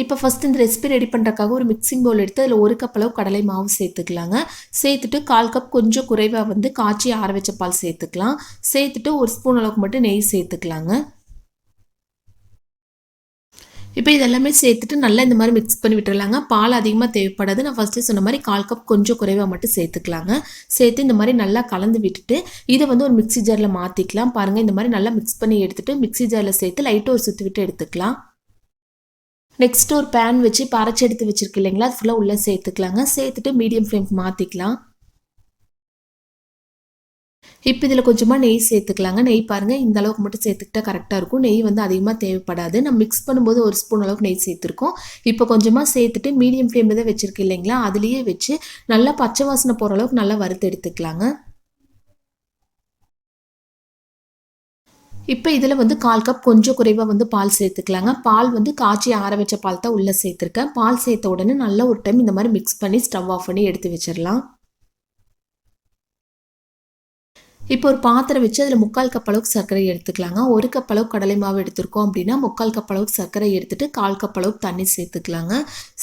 இப்போ ஃபஸ்ட் இந்த recipe ready பண்ணுறக்காக ஒரு மிக்சிங் பவுல் எடுத்து அதில் ஒரு கப் அளவு கடலை மாவு சேர்த்துக்கலாங்க. சேர்த்துட்டு கால் கப் கொஞ்சம் குறைவாக வந்து காய்ச்சி ஆற வச்ச பால் சேர்த்துக்கலாம். சேர்த்துட்டு ஒரு ஸ்பூன் அளவுக்கு மட்டும் நெய் சேர்த்துக்கலாங்க. இப்போ இதெல்லாமே சேர்த்துட்டு நல்லா இந்த மாதிரி மிக்ஸ் பண்ணி விட்டுறலாங்க. பால் அதிகமாக தேவைப்படாது. நான் ஃபஸ்ட்டு சொன்ன மாதிரி கால் கப் கொஞ்சம் குறைவாக மட்டும் சேர்த்துக்கலாங்க. சேர்த்து இந்த மாதிரி நல்லா கலந்து விட்டுட்டு இதை வந்து ஒரு மிக்சி ஜாரில் மாற்றிக்கலாம் பாருங்கள் இந்த மாதிரி நல்லா மிக்ஸ் பண்ணி எடுத்துகிட்டு மிக்சி ஜாரில் சேர்த்து லைட்டாக ஒரு சுற்றி விட்டு எடுத்துக்கலாம். நெக்ஸ்ட் ஒரு பேன் வச்சு பறச்சு எடுத்து வச்சுருக்கு இல்லைங்களா? அது ஃபுல்லாக உள்ளே சேர்த்துக்கலாங்க. சேர்த்துட்டு மீடியம் ஃப்ளேம்க்கு மாற்றிக்கலாம் இப்போ இதில் கொஞ்சமாக நெய் சேர்த்துக்கலாங்க. நெய் பாருங்கள் இந்த அளவுக்கு மட்டும் சேர்த்துக்கிட்டா கரெக்டாக இருக்கும். நெய் வந்து அதிகமாக தேவைப்படாது. நம்ம மிக்ஸ் பண்ணும்போது ஒரு ஸ்பூன் அளவுக்கு நெய் சேர்த்துருக்கோம். இப்போ கொஞ்சமாக சேர்த்துட்டு மீடியம் ஃப்ளேமில் தான் வச்சுருக்கு இல்லைங்களா? அதுலேயே வச்சு நல்லா பச்சை வாசனை போகிற அளவுக்கு நல்லா வறுத்து எடுத்துக்கலாங்க. இப்போ இதில் வந்து கால் கப் கொஞ்சம் குறைவாக வந்து பால் சேர்த்துக்கலாங்க. பால் வந்து காய்ச்சி ஆற வச்ச பால் தான் உள்ளே சேர்த்துருக்கேன். பால் சேர்த்த உடனே நல்லா ஒரு டைம் இந்த மாதிரி மிக்ஸ் பண்ணி ஸ்டவ் ஆஃப் பண்ணி எடுத்து வச்சிடலாம் இப்போ ஒரு பாத்திரம் வச்சு அதில் முக்கால் கப் அளவுக்கு சர்க்கரை எடுத்துக்கலாங்க. ஒரு கப் அளவுக்கு கடலை மாவு எடுத்திருக்கோம் அப்படின்னா முக்கால் கப் அளவுக்கு சர்க்கரை எடுத்துட்டு கால் கப் அளவுக்கு தண்ணி சேர்த்துக்கலாங்க.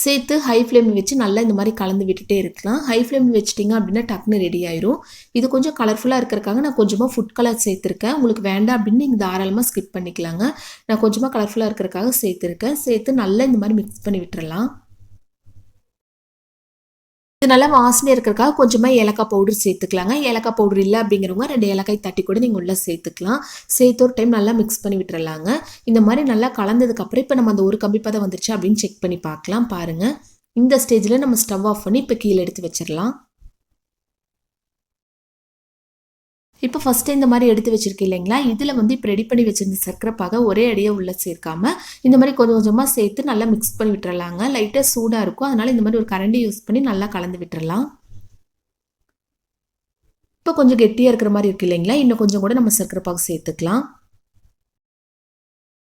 சேர்த்து ஹை ஃப்ளேம் வச்சு நல்லா இந்த மாதிரி கலந்து விட்டுட்டே இருக்கலாம். ஹை ஃப்ளேம் வச்சிட்டிங்க அப்படின்னா டக்குன்னு ரெடி ஆயிரும். இது கொஞ்சம் கலர்ஃபுல்லாக இருக்கிறக்காக நான் கொஞ்சமாக ஃபுட் கலர் சேர்த்துருக்கேன். உங்களுக்கு வேண்டாம் அப்படின்னு நீங்கள் தாராளமாக ஸ்கிப் பண்ணிக்கலாங்க. நான் கொஞ்சமாக கலர்ஃபுல்லாக இருக்கிறக்காக சேர்த்துருக்கேன். சேர்த்து நல்லா இந்த மாதிரி மிக்ஸ் பண்ணி விட்டுறலாம். இது நல்லா வாசனை இருக்கிறக்காக கொஞ்சமாக ஏலக்காய் பவுடர் சேர்த்துக்கலாங்க. ஏலக்காய் பவுடர் இல்லை அப்படிங்கிறவங்க ரெண்டு ஏலக்காய் தட்டி கூட நீங்கள் உள்ளே சேர்த்துக்கலாம். சேர்த்து ஒரு டைம் நல்லா மிக்ஸ் பண்ணி விட்டுறலாங்க. இந்த மாதிரி நல்லா கலந்ததுக்கப்புறம் இப்போ நம்ம அந்த ஒரு கம்பி பதம் வந்துருச்சு அப்படின்னு செக் பண்ணி பார்க்கலாம். பாருங்கள் இந்த ஸ்டேஜில் நம்ம ஸ்டவ் ஆஃப் பண்ணி இப்போ கீழே எடுத்து வச்சிடலாம். இப்போ ஃபஸ்ட்டு இந்த மாதிரி எடுத்து வச்சுருக்கு இல்லைங்களா? இதில் வந்து இப்போ ரெடி பண்ணி வச்சிருந்த சர்க்கரைப்பாக ஒரே அடியாக உள்ளே சேர்க்காம இந்த மாதிரி கொஞ்சம் கொஞ்சமாக சேர்த்து நல்லா மிக்ஸ் பண்ணி விட்டுறலாங்க. லைட்டாக சூடாக இருக்கும். அதனால் இந்த மாதிரி ஒரு கரண்டி யூஸ் பண்ணி நல்லா கலந்து விட்டுறலாம். இப்போ கொஞ்சம் கெட்டியாக இருக்கிற மாதிரி இருக்கு இல்லைங்களா? இன்னும் கொஞ்சம் கூட நம்ம சர்க்கரை பாகு சேர்த்துக்கலாம்.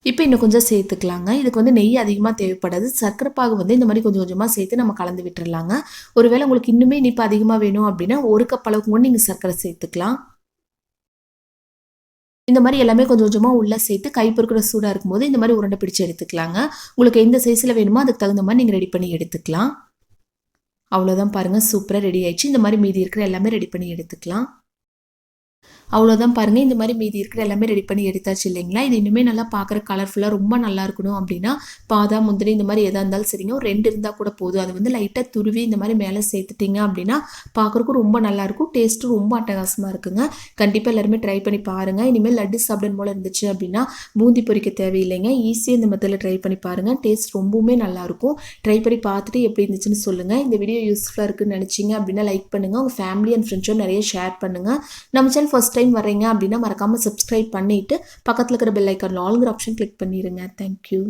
இப்போ இன்னும் கொஞ்சம் சேர்த்துக்கலாங்க. இதுக்கு வந்து நெய் அதிகமாக தேவைப்படாது. சர்க்கரை பாகு வந்து இந்த மாதிரி கொஞ்சம் கொஞ்சமாக சேர்த்து நம்ம கலந்து விட்டுறலாங்க. ஒருவேளை உங்களுக்கு இன்னுமே இனிப்பு அதிகமாக வேணும் அப்படின்னா ஒரு கப் அளவுக்கு கூட நீங்கள் சர்க்கரை சேர்த்துக்கலாம். இந்த மாதிரி எல்லாமே கொஞ்சம் கொஞ்சமாக உள்ளே சேர்த்து கை பொறுக்கிற சூடாக இருக்கும்போது இந்த மாதிரி உருண்டை பிடிச்சி எடுத்துக்கலாங்க. உங்களுக்கு எந்த சைஸில் வேணுமோ அதுக்கு தகுந்த மாதிரி நீங்கள் ரெடி பண்ணி எடுத்துக்கலாம். அவ்வளோதான் பாருங்கள் சூப்பராக ரெடி ஆயிடுச்சு. இந்த மாதிரி மீதி இருக்கிற எல்லாமே ரெடி பண்ணி எடுத்துக்கலாம். அவ்வளோதான் பாருங்கள் இந்த மாதிரி மீதி இருக்கிற எல்லாமே ரெடி பண்ணி எடுத்தாச்சு இல்லைங்களா? இது இன்னுமே நல்லா பார்க்குற கலர்ஃபுல்லாக ரொம்ப நல்லா இருக்கணும் அப்படின்னா பாதாம் முந்திரி இந்த மாதிரி எதாக இருந்தாலும் சரிங்க. ஒரு ரெண்டு இருந்தால் கூட போதும். அது வந்து லைட்டாக துருவி இந்த மாதிரி மேலே சேர்த்துட்டிங்க அப்படின்னா பார்க்குறக்கும் ரொம்ப நல்லாயிருக்கும் டேஸ்ட்டும் ரொம்ப அட்டகாசமாக இருக்குங்க. கண்டிப்பாக எல்லாருமே ட்ரை பண்ணி பாருங்கள் இனிமேல் லட்டு சாப்பிடணும் போல் இருந்துச்சு அப்படின்னா பூந்தி பொரிக்க தேவையில்லைங்க. ஈஸியாக இந்த மெத்தடில் ட்ரை பண்ணி பாருங்கள் டேஸ்ட் ரொம்பவுமே நல்லாயிருக்கும் ட்ரை பண்ணி பார்த்துட்டு எப்படி இருந்துச்சுன்னு சொல்லுங்கள் இந்த வீடியோ யூஸ்ஃபுல்லாக இருக்குன்னு நினச்சிங்க அப்படின்னா லைக் பண்ணுங்கள் உங்கள் ஃபேமிலி அண்ட் ஃப்ரெண்ட்ஸும் நிறைய ஷேர் பண்ணுங்கள் நம்ம சேனல் ஃபஸ்ட் டைம் வரீங்க அப்படின்னா மறக்காமல் சப்ஸ்கிரைப் பண்ணிவிட்டு பக்கத்தில் இருக்கிற பெல் ஐக்கான் ஆளுங்கிற ஆப்ஷன் கிளிக் பண்ணிடுங்க தேங்க்யூ